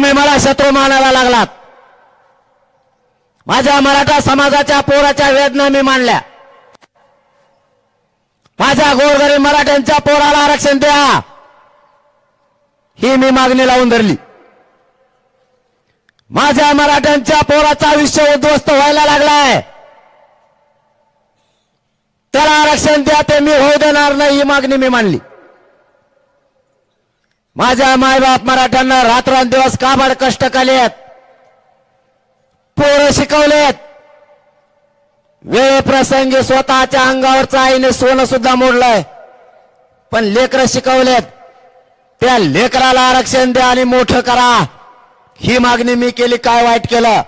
तुम्ही मला शत्रू मानायला लागलात. माझ्या मराठा समाजाच्या पोराच्या वेदना मी मांडल्या. माझ्या गोरगरीब मराठ्यांच्या पोराला आरक्षण द्या. ही मी मागणी लावून धरली. माझ्या मराठ्यांच्या पोराचं आयुष्य उद्ध्वस्त व्हायला लागलाय. त्याला आरक्षण द्या ते मी होऊ देणार नाही ही मागणी मी मांडली. माझ्या मायबाप मराठ्यांना रात्रंदिवस काबाड कष्ट केलेत. पोरं शिकवलेत. वेळप्रसंगी स्वतःच्या अंगावरचं आईने सोनं सुद्धा मोडलंय. पण लेकरं शिकवलेत. त्या लेकराला आरक्षण द्या आणि मोठं करा. ही मागणी मी केली काय वाईट केलं?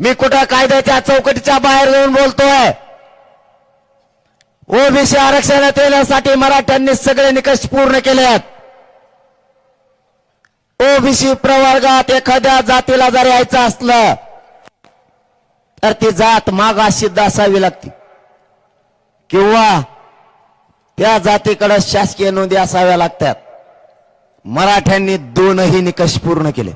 मी कुठं कायद्याच्या चौकटीच्या बाहेर जाऊन बोलतोय? ओबीसी आरक्षण देण्यासाठी मराठ्यांनी सगळे निकष पूर्ण केले आहेत ओबीसी प्रवर्गात एखाद्या जातीला जर यायचं असलं तर ती जात मागा सिद्ध असावी लागते. किंवा त्या जातीकडे शासकीय नोंदी असाव्या लागतात. मराठ्यांनी दोनही निकष पूर्ण केले.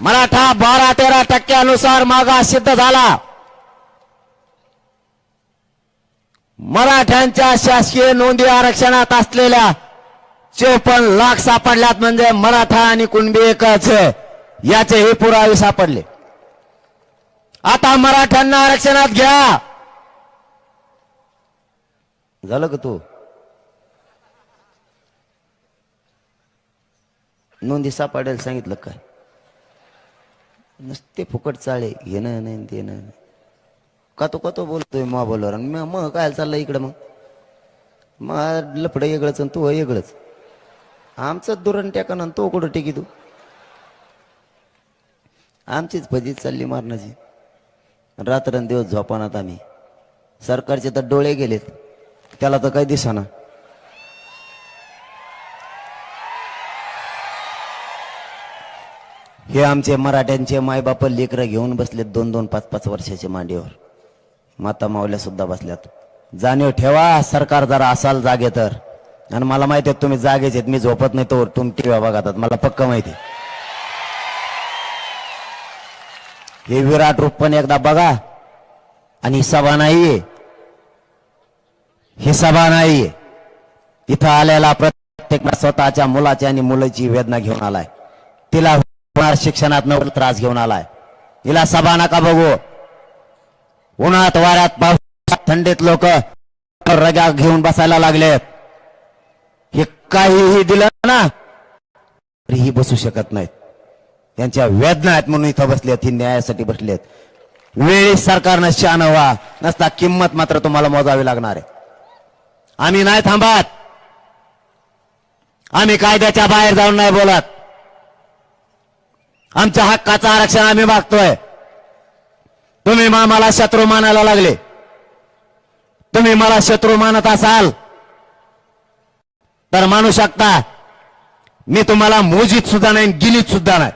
मराठा बारा तेरा टक्क्यानुसार मागा सिद्ध झाला. मराठ्यांच्या शासकीय नोंदी आरक्षणात असलेल्या चोपन्न लाख सापडल्यात म्हणजे मराठा आणि कुणबी एकच याचे हे पुरावे सापडले. आता मराठ्यांना आरक्षणात घ्या. झालं का तू? नोंदी सापडायला सांगितलं काय? नसते फुकट चाळे घेणं नाही देणं नाही. का तो का तो बोलतोय मा बोलवर आणि मग- मग काय चाललं इकडं मग? मग लफडं वेगळंच आणि तू वेगळंच आमचं धोरण टेका ना तो कुठं टेकी तू आमचीच फजीत चालली मारण्याची. रात्रंदिवस झोपानात आम्ही. सरकारचे तर डोळे गेलेत. त्याला तर काही दिसाना. हे आमचे मराठ्यांचे मायबाप लेकरं घेऊन बसलेत दोन दोन पाच पाच वर्षाचे मांडीवर. माता मावल्या सुद्धा बसल्यात. जाणीव ठेवा सरकार जरा असाल जागे तर आणि मला माहिती आहे तुम्ही जागेच आहेत. मी झोपत नाही तो तुम्ही टीव्ही बघतात. मला पक्क माहिती हे विराट रूप पण एकदा बघा. आणि ही सभा नाहीये. ही सभा नाहीये. इथं आलेला प्रत्येक स्वतःच्या मुलाची आणि मुलाची वेदना घेऊन आलाय. तिला होणार शिक्षणात नवल त्रास घेऊन आलाय. हिला सभा नका बघू. उन्हात वाऱ्यात पावसात थंडीत लोक रग्या घेऊन बसायला लागलेत. काहीही दिलं ना तरीही बसू शकत नाहीत. त्यांच्या वेदना आहेत म्हणून इथं बसलेत ही न्यायासाठी बसले आहेत वेळी सरकारनं शान व्हा नसता किंमत मात्र तुम्हाला मोजावी लागणार आहे. आम्ही नाही थांबत. आम्ही कायद्याच्या बाहेर जाऊन नाही बोलत. आमच्या हक्काचं आरक्षण आम्ही मागतोय. तुम्ही मा- मला शत्रू मानायला लागले. तुम्ही मला शत्रू मानत असाल. तर मानू शकता मी तुम्हाला मोजीत सुद्धा नाही गिलीत सुद्धा नाही.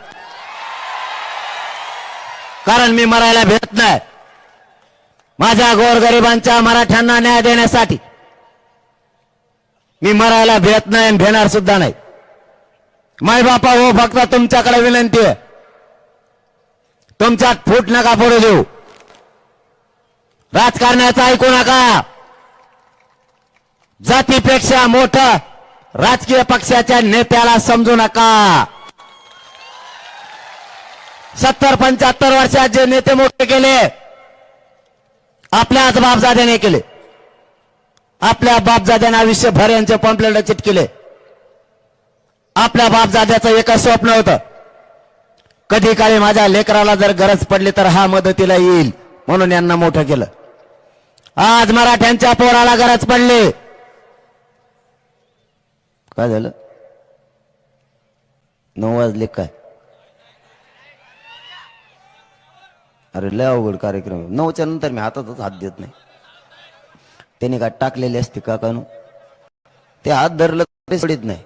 कारण मी मरायला भेट नाही. माझ्या गोरगरिबांच्या मराठ्यांना न्याय देण्यासाठी मी मरायला भेट नाही भेणार सुद्धा नाही. माय बापा हो फक्त तुमच्याकडे विनंती आहे. तुमच्यात फूट नका पडू देऊ. राजकारणाचं ऐकू नका. जातीपेक्षा मोठं राजकीय पक्षाच्या नेत्याला समजू नका. सत्तर पंच्याहत्तर वर्षात जे नेते मोठे केले आपल्या बापजाद्याने केले. आपल्या बापजाद्याने आयुष्यभर यांचे पॉम्पलेट केले. आपल्या बापजाद्याचं एकच स्वप्न होतं. कधी काळी माझ्या लेकराला जर गरज पडली तर हा मदतीला येईल म्हणून यांना मोठं केलं. आज मराठ्यांच्या पोराला गरज पडली. काय झालं? नऊ वाजले काय? अरे लय अवघड कार्यक्रम नऊच्या नंतर मी हातातच हात देत नाही. त्याने काय टाकलेले असते काकानू ते हात धरलं तरी सोडित नाही.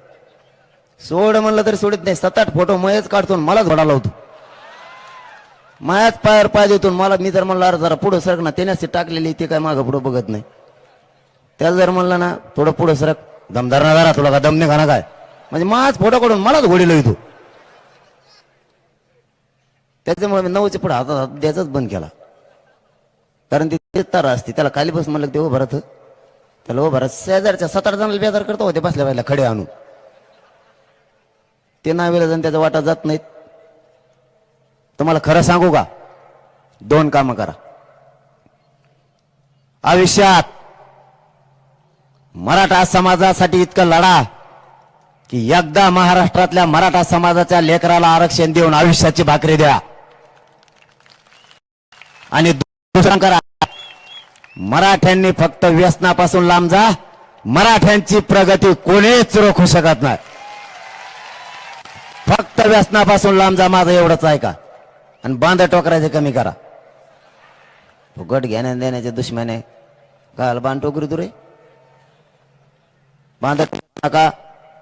सोड म्हणलं तरी सोडित नाही. सात आठ फोटो मयच काढतो मलाच घोडा लावतो. मायाच पायावर पाय देतो मला मी जर म्हणलं अरे जरा पुढं सरक ना. त्याने टाकलेली ते काय मागं पुढं बघत नाही. त्याला जर म्हणलं ना थोडं पुढं सरक. दमदार ना जरा तुला का दम नाही खाना काय? म्हणजे माझ फोटो काढून मलाच घोडील येतो. त्याच्यामुळे मी नऊच्या पुढे हातात हात द्यायचाच बंद केला. कारण ती तेच तारा असते त्याला खाली बस म्हणलं ते हो भरत त्याला हो भरत शेजारच्या सतरा जणांना बेजार करतो होते बसल्या बायला खडे आणून. ते नावेला जाऊन त्याचा वाटा जात नाहीत. तुम्हाला खरं सांगू का? दोन कामं करा. आयुष्यात मराठा समाजासाठी इतकं लढा की एकदा महाराष्ट्रातल्या मराठा समाजाच्या लेकराला आरक्षण देऊन आयुष्याची भाकरी द्या. आणि दुसरं करा. मराठ्यांनी फक्त व्यसनापासून लांब जा. मराठ्यांची प्रगती कोणीच रोखू शकत नाही. फक्त व्यसनापासून लांब जा माझं एवढंच ऐका. आणि बांध टोकरायचे कमी करा. फुकट घेण्या देण्याचे दुश्मने काल बांध टोकरी तुरे बांधत नका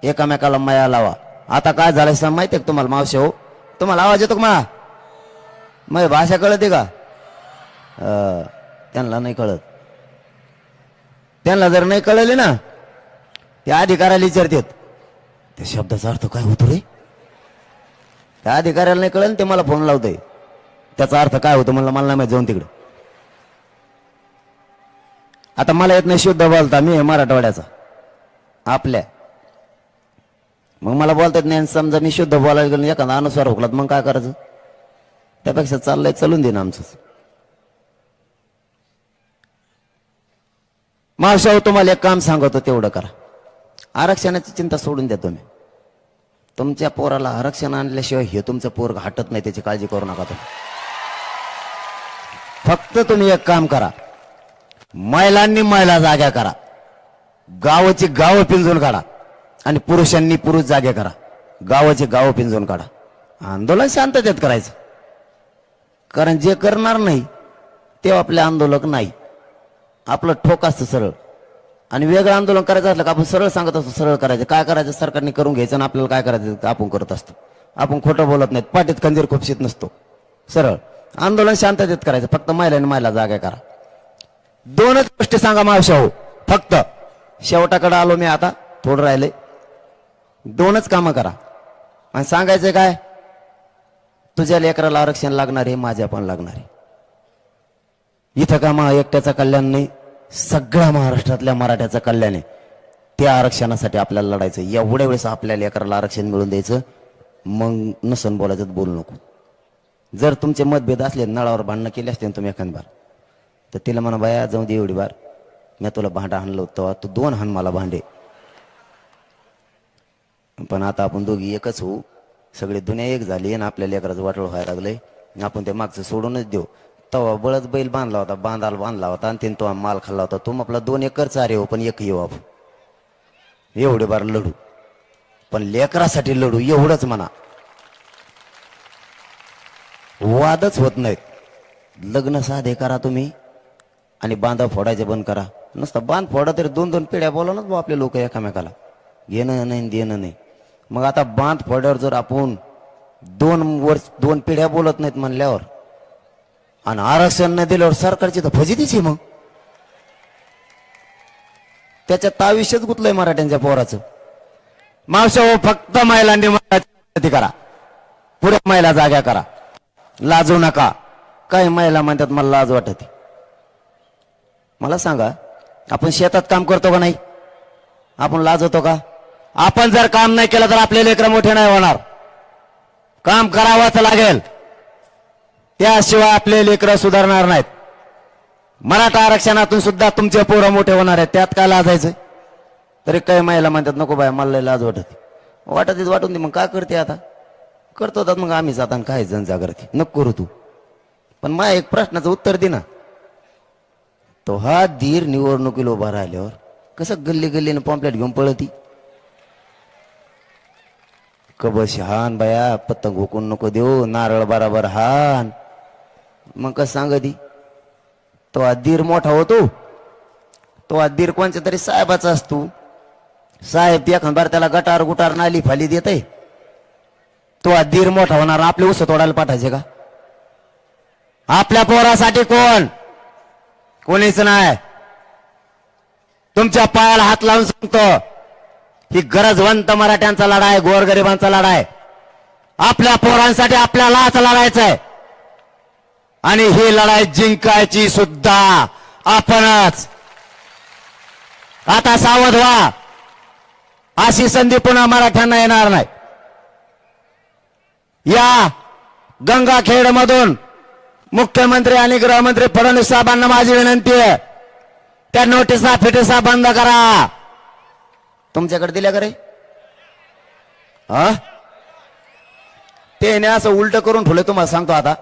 एकामेकाला माया लावा. आता काय झालं सांग माहिती का तुम्हाला मावशे हो? तुम्हाला आवाज येतो का मग भाषा कळते का? त्यांना नाही कळत. त्यांना जर नाही कळले ना त्या अधिकाऱ्याला विचारतात. त्या शब्दाचा अर्थ काय होतो रे? त्या अधिकाऱ्याला नाही कळलं ते मला फोन लावतोय. त्याचा अर्थ काय होतो म्हणलं मला नाही माहीत जाऊन तिकडे. आता मला येत नाही शुद्ध बोलता मी आहे मराठवाड्याचा. आपल्या. मग मला बोलतात नाही समजा मी शुद्ध बोलायला गेलो एखादा अनुस्वार हुकलात मग काय करायचं? त्यापेक्षा चाललंय चालून देईन आमचं. मावशाव हो, तुम्हाला एक काम सांगतो तेवढं करा. आरक्षणाची चिंता सोडून द्या तुम्ही. तुमच्या पोराला आरक्षण आणल्याशिवाय हे तुमचं पोर हटत नाही त्याची काळजी करू नका तुम्ही. फक्त तुम्ही एक काम करा. महिलांनी महिला जाग्या करा. गावाची गावं पिंजून काढा आणि पुरुषांनी पुरुष जागे करा. गावाची गावं पिंजून काढा. आंदोलन शांततेत करायचं. कारण जे करणार नाही ते आपले आंदोलक नाही. आपलं ठोक असतं सरळ. आणि वेगळं आंदोलन करायचं असलं का आपण सरळ सांगत असतो सरळ करायचं. काय करायचं सरकारने करून घ्यायचं आणि आपल्याला काय करायचं आपण करत असतो. आपण खोटं बोलत नाहीत. पाठीत खंजीर खुपशीत नसतो. सरळ. आंदोलन शांततेत करायचं. फक्त महिलांनी महिला जागा करा. दोनच गोष्टी सांगा मावशा हो. फक्त शेवटाकडे आलो मी आता थोडं राहिले. दोनच कामं करा. आणि सांगायचं काय? तुझ्या लेकराला आरक्षण लागणार आहे माझ्या पण लागणार आहे. इथं का मा एकट्याचं कल्याण नाही सगळ्या महाराष्ट्रातल्या मराठ्याचं कल्याण आहे. त्या आरक्षणासाठी आपल्याला लढायचं. एवढ्या वेळेस आपल्या लेकराला आरक्षण मिळून द्यायचं मग नसून बोलायचं बोलू नको. जर तुमचे मतभेद असले नळावर भांडणं केले असते तुम्ही एखाद बार तर तिला म्हणा बाया जाऊ दे एवढी बार. मी तुला भांडा हाणलं होतं तू दोन हाण मला भांडे. पण आता आपण दोघी एकच होऊ. सगळी दुनिया एक झाली आणि आपल्या लेकराचं वाटोळ व्हायला लागलंय. आपण ते मागचं सोडूनच देऊ. तवा बळच बैल बांधला होता बांधाला बांधला होता आणि त्याने तो माल खाल्ला होता. तो आपला दोन एकर चारे हो पण एक येऊ आपण एवढे बार लढू. पण लेकरासाठी लढू एवढंच म्हणा. वादच होत नाहीत. लग्न साधे करा तुम्ही आणि बांधा फोडायचे बंद करा. नुसतं बांध फोडा तरी दोन दोन पिढ्या बोलवणार भाऊ आपले लोक एकामेकाला. घेणं नाही देणं नाही. मग आता बांध फोड्यावर जर आपण दोन वर्ष दोन पिढ्या बोलत नाहीत म्हणल्यावर आणि आरक्षण न दिल्यावर सरकारची तर फजितीच आहे मग. त्याच्यात आयुष्यच गुतलंय मराठ्यांच्या पोराचं. मावशा हो फक्त महिलांनी मराठी करा. पुढे महिला जाग्या करा. लाजू नका. काही महिला म्हणतात मला लाज वाटत. मला सांगा आपण शेतात काम करतो का नाही? आपण लाजवतो का? आपण जर काम नाही केलं तर आपले लेकरं मोठे नाही होणार. काम करावंच लागेल. त्याशिवाय आपले लेकरं सुधारणार नाहीत. मराठा आरक्षणातून सुद्धा तुमचे पोरं मोठे होणार आहेत. त्यात काय लाजायचं? तरी काही महिला म्हणतात नको बाय मला लाज वाटत. वाटत वाटून दे मग काय करते आता? करतो मग आम्हीच आता आणि काय जनजागृती नको करू तू. पण मला एक प्रश्नाचं उत्तर दे ना. तो हा धीर निवडणुकीला उभा राहिल्यावर कसं गल्ली गल्लीने पॉम्पलेट घेऊन पळती? कबश हान बाया पतंग हुकून नको देऊ नारळ बराबर हान. मग कसं सांग ती तो अधीर मोठा होतो. तो अधीर कोणत्या तरी साहेबाचा असतो. साहेब एखाद बार त्याला गटार गुटार नाली फाली देत आहे तो अधीर मोठा होणार आपले उस तोडायला पाठायचे का? आपल्या पोरासाठी कोण? कोणीच नाही. तुमच्या पायाला हात लावून सांगतो ही गरजवंत मराठ्यांचा लढा आहे गोरगरिबांचा लढा आहे आपल्या पोरांसाठी आपल्यालाच लढायचं आहे आणि ही लढाई जिंकायची सुद्धा आपणच. आता सावध व्हा. अशी संधी पुन्हा मराठ्यांना येणार नाही. या गंगाखेड मधून मुख्यमंत्री आणि गृहमंत्री फडणवीस साहेबांना माझी विनंती आहे. त्या नोटिसा फिटिसा बंद करा. तुमच्याकडे दिल्या का रे? हा? ते असं उलट करून ठेवलं तुम्हाला सांगतो आता.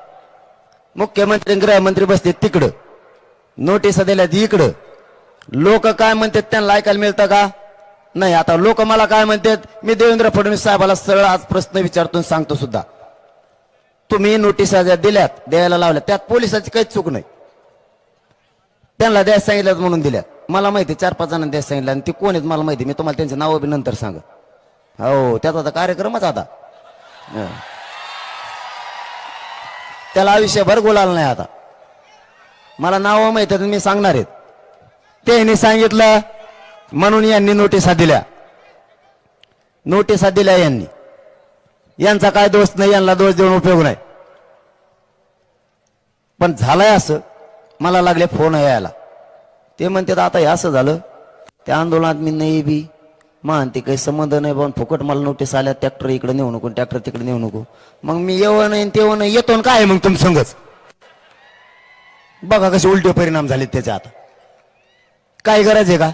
मुख्यमंत्री गृहमंत्री बसते तिकडं. नोटिसा दिल्या इकडं. लोक काय म्हणतात त्यांना ऐकायला मिळतं का? नाही आता लोक मला काय म्हणतात? मी देवेंद्र फडणवीस साहेबाला सरळ आज प्रश्न विचारतो सांगतो सुद्धा. तुम्ही नोटिसा ज्या दिल्यात द्यायला लावल्या त्यात पोलिसाची काहीच चूक नाही. त्यांना द्यायला सांगितलं म्हणून दिल्यात. मला माहिती चार पाच जणांना द्यायला सांगितलं आणि ते कोण आहेत मला माहिती मी तुम्हाला त्यांचे नाव बी नंतर सांग. हो त्याचा आता कार्यक्रमच आता. त्याला आयुष्यभर बोलायला नाही आता. मला नाव माहिती आहेत, मी सांगणार आहेत. त्यांनी सांगितलं म्हणून यांनी नोटिसा दिल्या. नोटिसा दिल्या यांनी. यांचा काय दोष नाही यांना दोष देऊन उपयोग नाही. पण झालंय असं मला लागले फोन यायला. ते म्हणतात आता हे असं झालं त्या आंदोलनात मी नाही बी. मान ते काही संबंध नाही पण फुकट मला नोटीस आल्या ट्रॅक्टर इकडे नेऊ नको ट्रॅक्टर तिकडे नेऊ नको. मग मी येऊ नाही तेव्हा नाही येतो आणि काय मग तुम्ही संगच? बघा कसे उलटे परिणाम झाले त्याचे आता. काय गरज आहे का?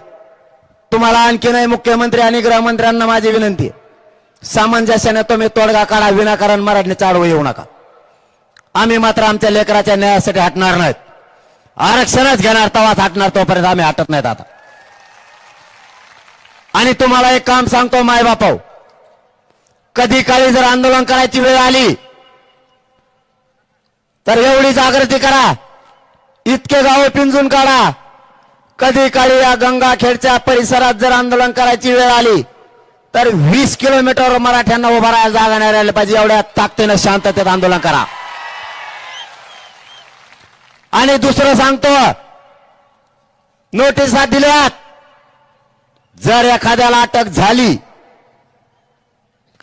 तुम्हाला आणखी नाही मुख्यमंत्री आणि गृहमंत्र्यांना माझी विनंती आहे. सामंजस्याने तुम्ही तोडगा काढा विनाकारण मराठीने चाडवं येऊ नका. आम्ही मात्र आमच्या लेकराच्या न्यायासाठी हटणार नाहीत. आरक्षणच घेणार तवाच हटणार तोपर्यंत आम्ही हटत नाहीत आता. आणि तुम्हाला एक काम सांगतो माय बापाऊ कधी काळी जर आंदोलन करायची वेळ आली तर एवढी जागृती करा. इतके गावे पिंजून काढा. कधी काळी या गंगाखेडच्या परिसरात जर आंदोलन करायची वेळ आली तर वीस किलोमीटर मराठ्यांना उभा राहायला जागा नाही राहिला पाहिजे. एवढ्या ताकदीनं शांततेत आंदोलन करा. आणि दुसरं सांगतो नोटिसा दिल्यात. जर एखाद्याला अटक झाली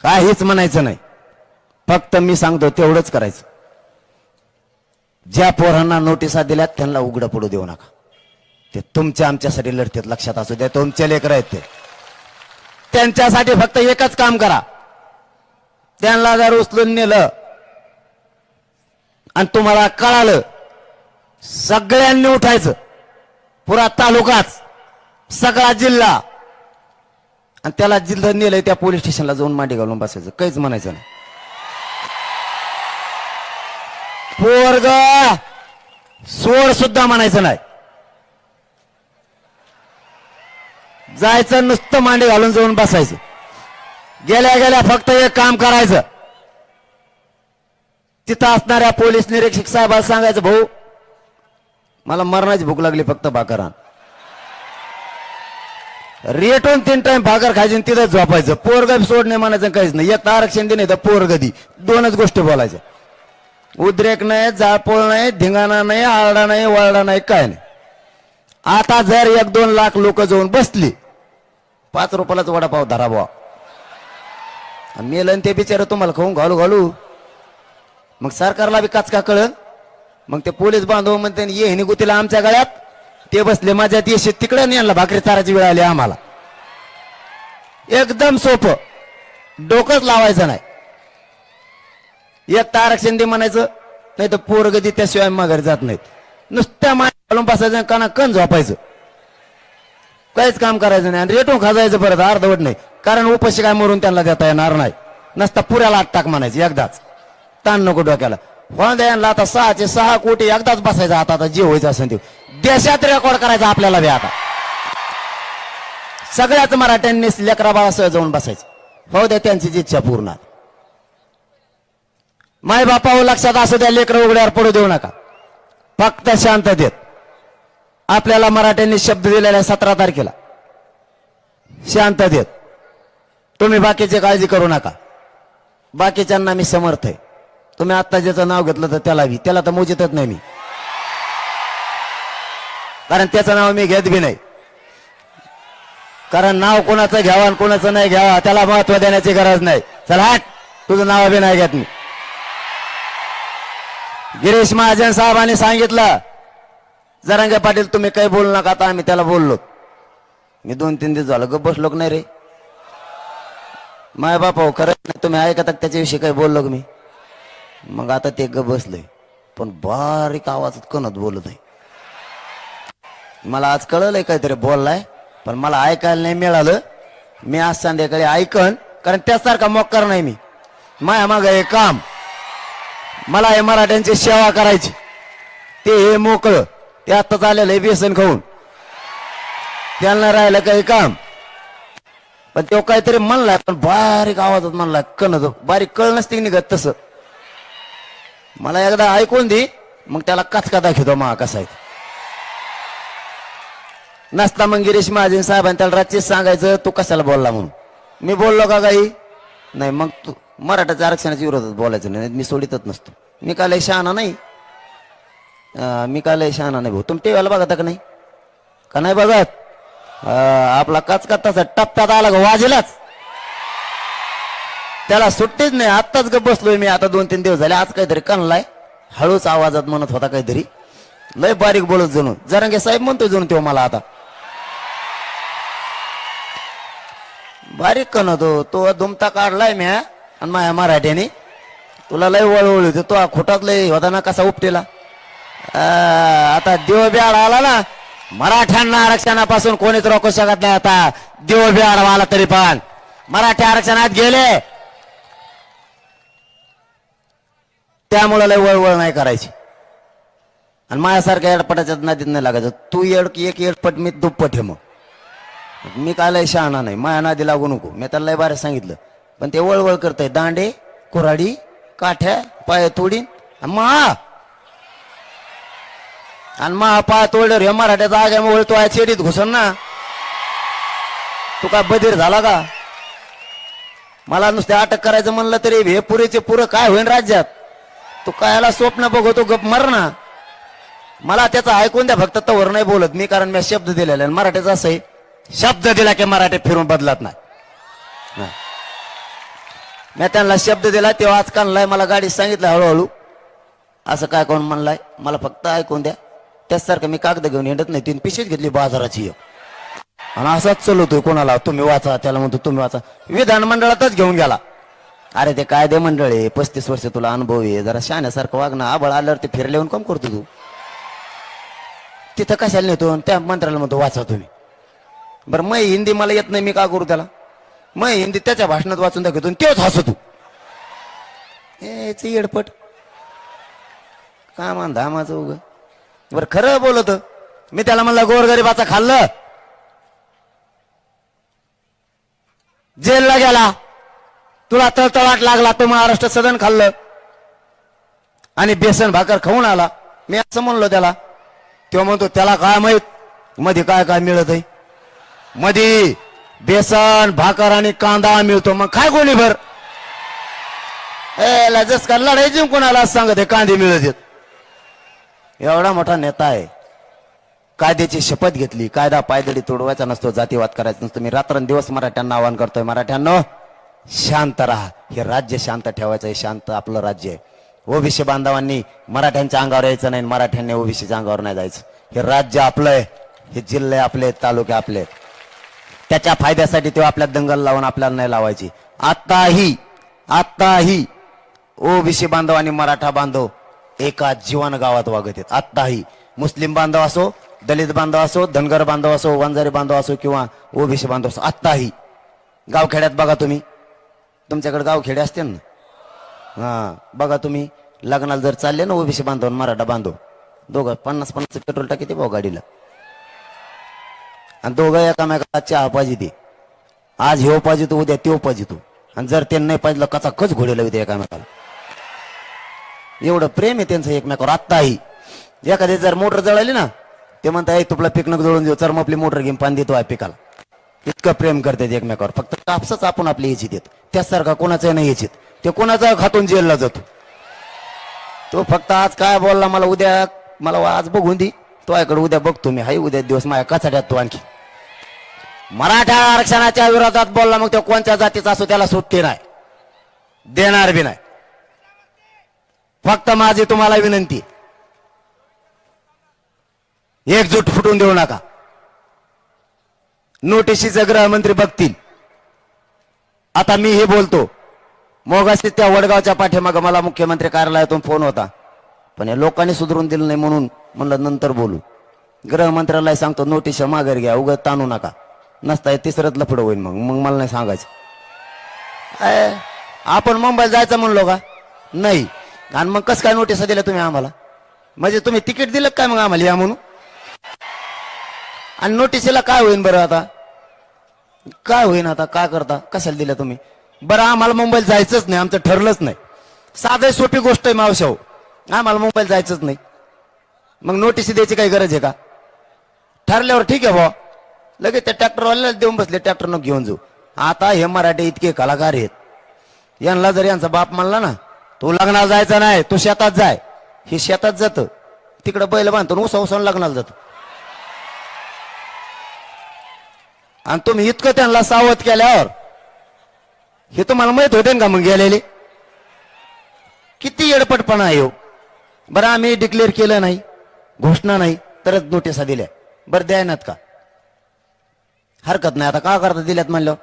काहीच म्हणायचं नाही. फक्त मी सांगतो तेवढंच करायचं. ज्या पोरांना नोटिसा दिल्यात त्यांना उघडं पडू देऊ नका. ते तुमच्या आमच्यासाठी लढतात लक्षात असू द्या. तुमचे लेकर आहेत ते. त्यांच्यासाठी फक्त एकच काम करा. त्यांना जर उचलून नेलं आणि तुम्हाला कळालं सगळ्यांनी उठायचं. पुरा तालुकाच सगळा जिल्हा. आणि त्याला जिल्हा नेलंय त्या पोलीस स्टेशनला जाऊन मांडी घालून बसायचं. काहीच म्हणायचं नाही. पोरग सोड सुद्धा म्हणायचं नाही. जायचं नुसतं मांडे घालून जाऊन बसायचं. गेल्या गेल्या फक्त एक काम करायचं. तिथं असणाऱ्या पोलीस निरीक्षक साहेबाला सांगायचं भाऊ मला मरणाची भूक लागली फक्त भाकर रेटून तीन टाइम भाकर खायची आणि तिथं झोपायचं. पोरग सोडणे म्हणायचं काहीच नाही. एक तर आरक्षण दिले तर पोरगदी दोनच गोष्टी बोलायच्या. उद्रेक नाही जाळपोळ नाही धिंगाणा नाही आरडा नाही वळडा नाही काय नाही. आता जर एक दोन लाख लोक जाऊन बसली पाच रुपयालाच वडापाव धरा बुवा मेलन ते बिचारे तुम्हाला खाऊन घालू घालू. मग सरकारला बी काचका कळन? मग ते पोलीस बांधव म्हणते ये हिनी गुतीला आमच्या गळ्यात. ते बसले माझ्यात येशीत तिकडे आणि यांना भाकरी चाराची वेळ आली आम्हाला. एकदम सोपं. डोकंच लावायचं नाही. एक तर आरक्षण दे म्हणायचं नाही तर पोरगदी त्याशिवाय माघारी जात नाहीत. नुसत्या माय घालून बसायचं काना कण झोपायचं. काहीच काम करायचं नाही. आणि रेटून खाजायचं परत अर्धवट नाही. कारण उपाशी काय मरून त्यांना देता येणार नाही. नसता पुऱ्याला आत टाक म्हणायचं एकदाच. ताण नको डोक्याला. हो द्यायला आता सहाचे सहा कोटी एकदाच बसायचं आता आता जे व्हायचं असेल ते. देशात रेकॉर्ड करायचा आपल्याला बी आता. सगळ्याच मराठ्यांनी लेकरा बाळासह जाऊन बसायचं. हो द्या त्यांची इच्छा पूर्ण माय बापावर लक्षात असू द्या लेकर उघड्यावर पडू देऊ नका. फक्त शांत देत. आपल्याला मराठ्यांनी शब्द दिलेला सतरा तारखेला. शांत देत. तुम्ही बाकीची काळजी करू नका. बाकीच्यांना मी समर्थ आहे. तुम्ही आत्ता ज्याचं नाव घेतलं तर त्याला बी. त्याला तर मोजितच नाही मी. कारण त्याचं नाव मी घेत बी नाही. कारण नाव कोणाचं घ्यावा आणि कोणाचं नाही घ्यावा त्याला महत्त्व देण्याची गरज नाही. चला हट. तुझं नाव बी नाही घेत मी. गिरीश महाजन साहेबांनी सांगितलं जरांगे पाटील तुम्ही काही बोलू नका आता आम्ही त्याला बोललो. मी दोन तीन दिवस झालं गप बसलो नाही रे. माय बापा हो खरंच नाही तुम्ही ऐकत त्याच्याविषयी काही बोललो मी? मग आता ते गप बसलोय. पण बारीक आवाजात कणत बोलत आहे? मला आज कळलंय काहीतरी बोललाय पण मला ऐकायला नाही मिळालं. मी आज संध्याकाळी ऐकन कारण त्यासारखा मोकार नाही मी. माया माग हे काम. मला हे मराठ्यांची सेवा करायची. ते हे मोकळं. ते आत्ताच आलेलं आहे बेसन खाऊन. त्यांना राहिलं काही काम. पण तो काहीतरी म्हणलाय पण बारीक आवाजात म्हणलाय कणत बारीक कळ नसते की निघत तसं. मला एकदा ऐकून दे मग त्याला कचका दाखवतो महा कसा आहे. नसता मग गिरीश महाजन साहेबांनी त्याला रात्रीच सांगायचं तू कशाला बोलला म्हणून? मी बोललो का काही नाही मग तू मराठाच्या आरक्षणाच्या विरोधात बोलायचं नाही मी सोडितच नसतो. मी काय शहाणा नाही. मी काय शहाणा नाही भाऊ तुम्ही टीव्हीला बघता का नाही का नाही बघत आपला कचकत्ताचा तसा टप्प्यात आला का वाजेलाच त्याला सुट्टीच नाही आत्ताच ग बसलोय मी आता दोन तीन दिवस झाले आज काहीतरी कणलाय हळूच आवाजात म्हणत होता काहीतरी लय बारीक बोलत जणू जरंगे साहेब म्हणतो जणू तो मला आता बारीक कणतो तो दुमता काढलाय म्या आणि माझ्या मराठ्याने तुला लय वळवळ होते तो खोटात लय होता ना कसा उपटेला आता देवब्याड आला ना मराठ्यांना आरक्षणापासून कोणीच रोखू शकत नाही आता. देवब्याड आला तरी पण. मराठी आरक्षणात गेले. त्यामुळे लय वळवळ नाही करायची. आणि माझ्यासारख्या एडपटाच्या नदीत नाही लागायचं. तू एड एक एडपट मी दुप्पट आहे मग. मी काय लय शहाणा नाही. माया नादी लागू नको. मी त्याला लय बारे सांगितलं. पण ते वळवळ करतय. दांडे कुऱ्हाडी काठ्या पाय तोडीन. मा आणि मा पाय तोडल्यावर हे मराठ्याचा आग्या मग तो चेडीत घुसन ना. तू काय बधीर झाला का? मला नुसते अटक करायचं म्हणलं तरी हे पुरेचे पुरं काय होईन राज्यात? तू कायला स्वप्न बघतो गप मर ना. मला त्याचं ऐकून द्या फक्त तवर नाही बोलत मी कारण मी शब्द दिलेला आहे. मराठीचा असं आहे शब्द दिला की मराठी फिरून बदलत नाही. नाही. मी त्यांना शब्द दिला तेव्हा आज कानलाय मला गाडी सांगितलं हळूहळू. असं काय कोण म्हणलाय? मला फक्त ऐकून द्या. त्याचसारखं मी कागद घेऊन येत नाही. तीन पिशवीच घेतली बाजाराची आणि असाच चलवतोय कोणाला? तुम्ही वाचा त्याला म्हणतो तुम्ही वाचा. विधान मंडळातच घेऊन गेला. अरे ते कायदे मंडळ आहे पस्तीस वर्ष तुला अनुभव आहे. जरा शाण्यासारखं वागणं आबळ आल्यावर ते फिरायला येऊन काम करतो तू. तिथं कशाला नेतो? त्या मंत्र्याला म्हणतो वाचा तुम्ही. बरं मग हिंदी मला येत नाही मी का करू त्याला? मग हिंदी त्याच्या भाषणात वाचून दाखवतो आणि तेच हसतो हे एडपट का मान धामाचं उग? बर खरं बोलत. मी त्याला म्हणलं गोरगरीबाचा खाल्लं. जेलला गेला. तुला तळतळाट लागला तो महाराष्ट्र सदन खाल्लं. आणि बेसन भाकर खाऊन आला. मी असं म्हणलो त्याला. तो म्हणतो त्याला काय माहीत? मध्ये काय काय मिळत आहे मध्ये बेसन भाकर आणि कांदा मिळतो. मग काय कोणी भर ए लजस का लढाई जिंकून आला सांगत हे कांदे मिळत आहेत. एवढा मोठा नेता आहे. कायद्याची शपथ घेतली. कायदा पायदळी तोडवायचा नसतो जातीवाद करायचा नसतो. मी रात्रंदिवस मराठ्यांना आवाहन करतोय मराठ्यांनो शांत राहा. हे राज्य शांत ठेवायचं हे शांत आपलं राज्य आहे. ओबीसी बांधवांनी मराठ्यांच्या अंगावर यायचं नाही मराठ्यांनी ओबीसीच्या अंगावर नाही जायचं. हे राज्य आपलं आहे हे जिल्हे आपले तालुके आपले आहेत. त्याच्या फायद्यासाठी तेव्हा आपल्या दंगल लावून आपल्याला नाही लावायची. आत्ताही आत्ताही ओबीसी बांधव आणि मराठा बांधव एका जीवन गावात वागत आहेत. आत्ताही मुस्लिम बांधव असो दलित बांधव असो धनगर बांधव असो वंजारी बांधव असो किंवा ओबीसी बांधव असो आत्ताही. गावखेड्यात बघा तुम्ही. तुमच्याकडे गावखेडे असते ना? हा बघा तुम्ही. लग्नाला जर चालले ना ओबीसी बांधव मराठा बांधव दोघं पन्नास पन्नास पेट्रोल टाकी भाऊ गाडीला. आणि दोघं एकामेकाला चहा पाहिजे ते आज हे पाहिजे उद्या ते पाहिजे आणि जर ते नाही पाहिजे कचा कच घोडेला उद्या एकामेकाला. एवढं प्रेम आहे त्यांचं एकमेकावर. आत्ताही. एखादी जर मोटर जळाली ना ते म्हणता आई तुला पिकनक जळून देऊ. चर मग आपली मोटर घेऊन पाणी देतो आहे पिकाला. इतकं प्रेम करतात एकमेकावर. फक्त कापसाच आपण आपली याची देत. त्याचसारखा कोणाचं नाही याचीत ते कोणाचा खातून जेलला जातो. तो फक्त आज काय बोलला मला उद्या मला आज बघून दे. तो ऐकडे उद्या बघतो मी. हाय उद्या दिवस माझ्या कचड्यात तो आणखी. मराठा आरक्षणाच्या विरोधात बोलला मग तो कोणत्या जातीचा असो त्याला सुट्टी नाही. देणार बी नाही. फक्त माझी तुम्हाला विनंती. एकजूट फुटून देऊ नका. नोटिशीचं गृहमंत्री बघतील. आता मी हे बोलतो. मोगाशी त्या वडगावच्या पाठीमागं मला मुख्यमंत्री कार्यालयातून फोन होता. पण या लोकांनी सुधरून दिलं नाही म्हणून म्हणलं नंतर बोलू. गृहमंत्र्याला सांगतो नोटीस माघार घ्या उगत ताणू नका. नसता तिसरंच लफड होईल मग. मग मला नाही सांगायचं. आपण मुंबईला जायचं म्हणलो का? नाही. आणि मग कसं काय नोटीस दिल्या तुम्ही आम्हाला? म्हणजे तुम्ही तिकीट दिलं काय मग आम्हाला या म्हणून? आणि नोटीसीला काय होईन बरं आता? काय होईन आता? काय करता? कशाला दिल्या तुम्ही? बरं आम्हाला मुंबईला जायचंच नाही आमचं ठरलंच नाही. साधं सोपी गोष्ट आहे मावशाऊ आम्हाला मुंबईला जायचंच नाही. मग नोटीस द्यायची काही गरज आहे का? ठरल्यावर ठीक आहे भाऊ. लगेच त्या ट्रॅक्टरवाल्याला देऊन बसले ट्रॅक्टरनं घेऊन जाऊ. आता हे मराठी इतके कलाकार आहेत. यांना जर यांचा बाप मानला ना तू लग्नाला जायचा नाही तू शेतात जाय. हे शेतात जात. तिकडं बैल बांधतो उसा उसावून लग्नाला जात. आणि तुम्ही इतकं त्यांना सावध केल्यावर हे तुम्हाला माहीत होते का मग गेलेले? किती येडपटपणा आहे हो. बरं आम्ही डिक्लेअर केलं नाही घोषणा नाही तरच नोटिसा दिल्या. बरं द्यायनात का? हरकत नाही. आता का करता दिल्यात म्हणलं?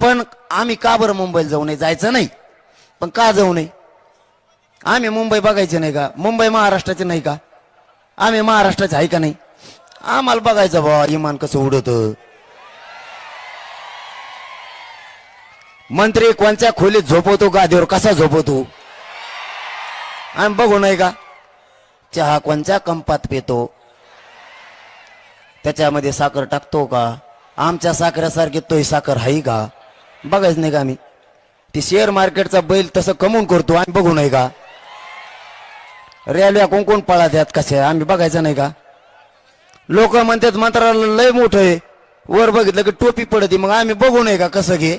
पण आम्ही का बरं मुंबईला जाऊ नये जायचं नाही. पण का जाऊ नये? आम्ही मुंबई बघायचे नाही का? मुंबई महाराष्ट्राचे नाही का? आम्ही महाराष्ट्राचे आहे का नाही? आम्हाला बघायचं बा इमान कसं उडत. मंत्री कोणत्या खोलीत झोपवतो गादीवर कसा झोपवतो? आम्ही बघू नाही का? चहा कोणत्या कंपात पितो? त्याच्यामध्ये साखर टाकतो का? आमच्या साखरेसारखी तोही साखर आहे का? बघायचं नाही का आम्ही? ती शेअर मार्केटचा बैल तसं कमवून करतो आम्ही बघू नाही का? रेल्वे कोण कोण पळा द्यात कसे? आम्ही बघायचं नाही का? लोक म्हणतात मंत्राला लय मोठं आहे. वर बघितलं की टोपी पडते मग आम्ही बघू नाही का कसं घे?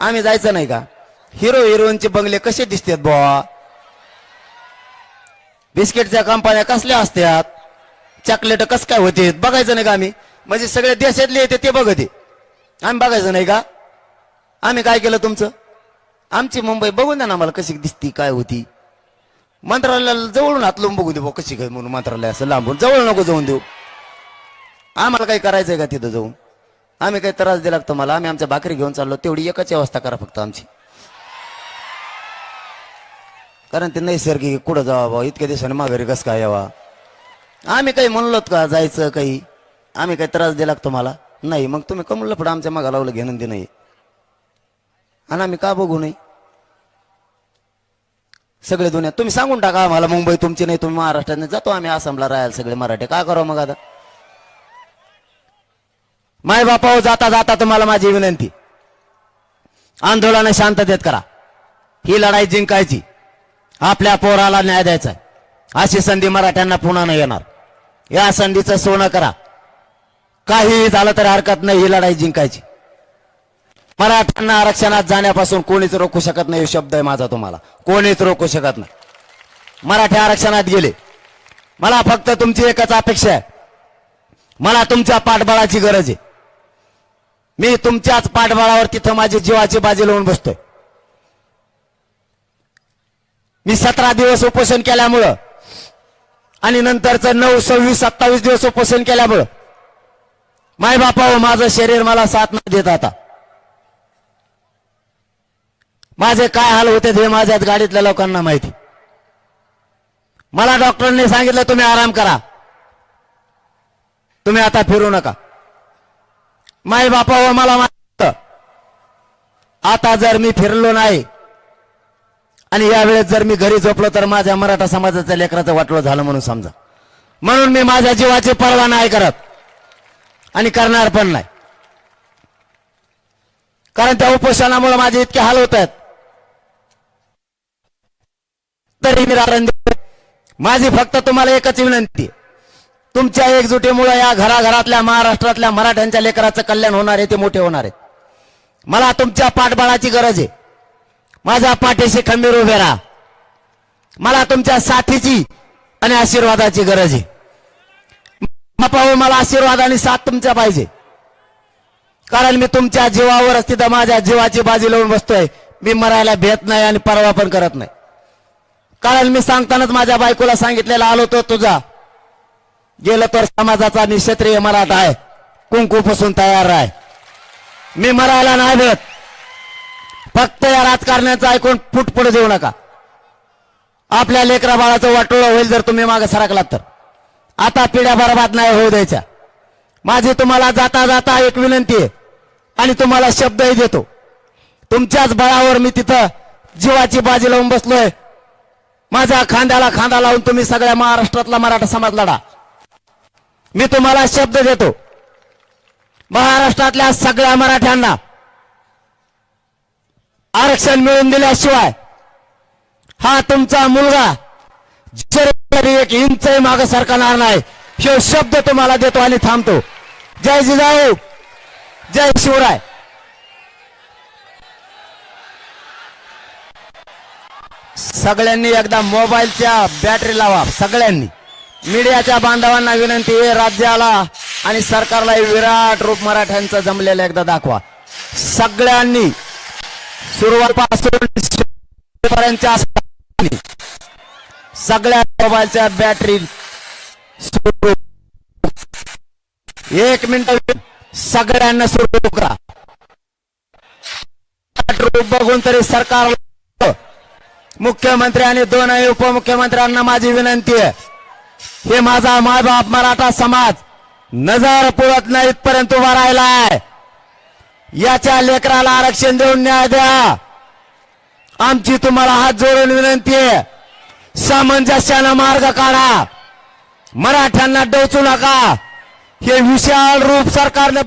आम्ही जायचं नाही का? हिरो हिरोईनचे बंगले कसे दिसतात बुवा? बिस्किटच्या कंपन्या कसल्या असतात चॉकलेट कस काय होते? बघायचं नाही का आम्ही? म्हणजे सगळे देशातले येते ते बघते. आम्ही बघायचं नाही का? आम्ही काय केलं तुमचं? आमची मुंबई बघून द्या ना आम्हाला कशी दिसती काय होती. मंत्रालयाला जवळून हातलून बघू दे कशी काय म्हणून मंत्रालय असं लांबून. जवळ नको जाऊन देऊ. आम्हाला काही करायचंय का तिथं जाऊन? आम्ही काही त्रास दिला का तुम्हाला? आम्ही आमच्या भाकरी घेऊन चाललो. तेवढी एकच व्यवस्था करा फक्त आमची. कारण ते नैसर्गिक कुठं जावा बा इतक्या दिवसाने माघारी कस काय यावा? आम्ही काही म्हणलोत का जायचं काही? आम्ही काही त्रास दिला तुम्हाला? नाही. मग तुम्ही कमलं पुढं आमच्या मागा लावलं घेणं दे नाही आणि आम्ही का बघू नाही सगळे दुनिया तुम्ही सांगून टाका आम्हाला मुंबई तुमची नाही तुम्ही महाराष्ट्रात नाही. जातो आम्ही आसामला राहायला सगळे मराठी. काय करावं मग आता? माय बापाव जाता जाता तुम्हाला माझी विनंती. आंदोलन शांततेत करा. ही लढाई जिंकायची. आपल्या पोराला न्याय द्यायचा अशी संधी मराठ्यांना पुन्हा नाही येणार. या संधीचं सोनं करा. काहीही झालं तरी हरकत नाही ही लढाई जिंकायची. मराठ्यांना आरक्षणात जाण्यापासून कोणीच रोखू शकत नाही हे शब्द आहे माझा तुम्हाला. कोणीच रोखू शकत नाही. मराठी आरक्षणात गेले. मला फक्त तुमची एकच अपेक्षा आहे. मला तुमच्या पाठबळाची गरज आहे. मी तुमच्याच पाठबळावर तिथं माझी जीवाची बाजी लावून बसतोय. मी सतरा दिवस उपोषण केल्यामुळं आणि नंतरचं नऊ सव्वीस सत्तावीस दिवस उपोषण केल्यामुळं माय बापा माझं शरीर मला साथ न देत आता माझे काय हाल होते हे माझ्याच गाडीतल्या लोकांना माहिती. मला डॉक्टरांनी सांगितलं तुम्ही आराम करा. तुम्ही आता फिरू नका. माय बापावर मला माहीत आता जर मी फिरलो नाही आणि यावेळेस जर मी घरी झोपलो तर माझ्या मराठा समाजाच्या लेकराचं वाटलं झालं म्हणून समजा. म्हणून मी माझ्या जीवाची पर्वा नाही करत आणि करणार पण नाही. कारण त्या उपोषणामुळे माझे इतके हाल होत आहेत तरी मी रारण देतो. माझी फक्त तुम्हाला एकच विनंती. तुमच्या एकजुटीमुळे या घराघरातल्या महाराष्ट्रातल्या मराठ्यांच्या लेकराचं कल्याण होणार आहे ते मोठे होणार आहे मला तुमच्या पाठबळाची गरज आहे. माझ्या पाठीशी खंबीर उभे राहा. मला तुमच्या साथीची आणि आशीर्वादाची गरज आहे. पाहू मला आशीर्वाद आणि साथ तुमच्या पाहिजे. कारण मी तुमच्या जीवावर तिथं माझ्या जीवाची बाजी लावून बसतोय. मी मरायला भेट नाही आणि परवा पण करत नाही. कारण मी सांगतानाच माझ्या बायकोला सांगितलेलं आलो तो तुझा. गेलं तर समाजाचा निक्षत्रिय मराठा आहे. कुंकू पासून तयार आहे. मी मरायला नाही भेट. फक्त या राजकारण्याचं ऐकून फुट पुढे देऊ नका. आपल्या लेकरा बाळाचं वाटोळं होईल जर तुम्ही मागे सरकलात तर. आता पिढ्या बरबाद नाही होऊ द्यायच्या. माझी तुम्हाला जाता जाता एक विनंती आहे. आणि तुम्हाला शब्दही देतो. तुमच्याच बळावर मी तिथं जीवाची बाजी लावून बसलोय. माझ्या खांद्याला खांदा लावून तुम्ही सगळ्या महाराष्ट्रातला मराठा समाज लढा. मी तुम्हाला शब्द देतो. महाराष्ट्रातल्या सगळ्या मराठ्यांना आरक्षण मिळवून दिल्याशिवाय हा तुमचा मुलगा जरी एक इंच माग सरकणार नाही. हे शब्द तुम्हाला देतो आणि थांबतो. जय जिजाऊ. जय शिवराय. सगळ्यांनी एकदा मोबाईलच्या बॅटरी लावा सगळ्यांनी. मीडियाच्या बांधवांना विनंती आहे राज्याला आणि सरकारला विराट रूप मराठ्यांचं जमलेलं एकदा दाखवा. सगळ्यांनी सुरुवातपासून सगळ्या मोबाईलच्या बॅटरी एक मिनिट सगळ्यांना सुरू करा. बघून तरी सरकार मुख्यमंत्री आणि दोनही उपमुख्यमंत्र्यांना माझी विनंती आहे. हे माझा मायबाप मराठा समाज नजर पुरत नाही इथपर्यंत उभा राहिलाय. याच्या लेकराला आरक्षण देऊन न्याय द्या. आमची तुम्हाला हात जोडून विनंती आहे. सामंजस्यानं मार्ग काढा. मराठ्यांना डोचू नका. हे विशाल रूप सरकारने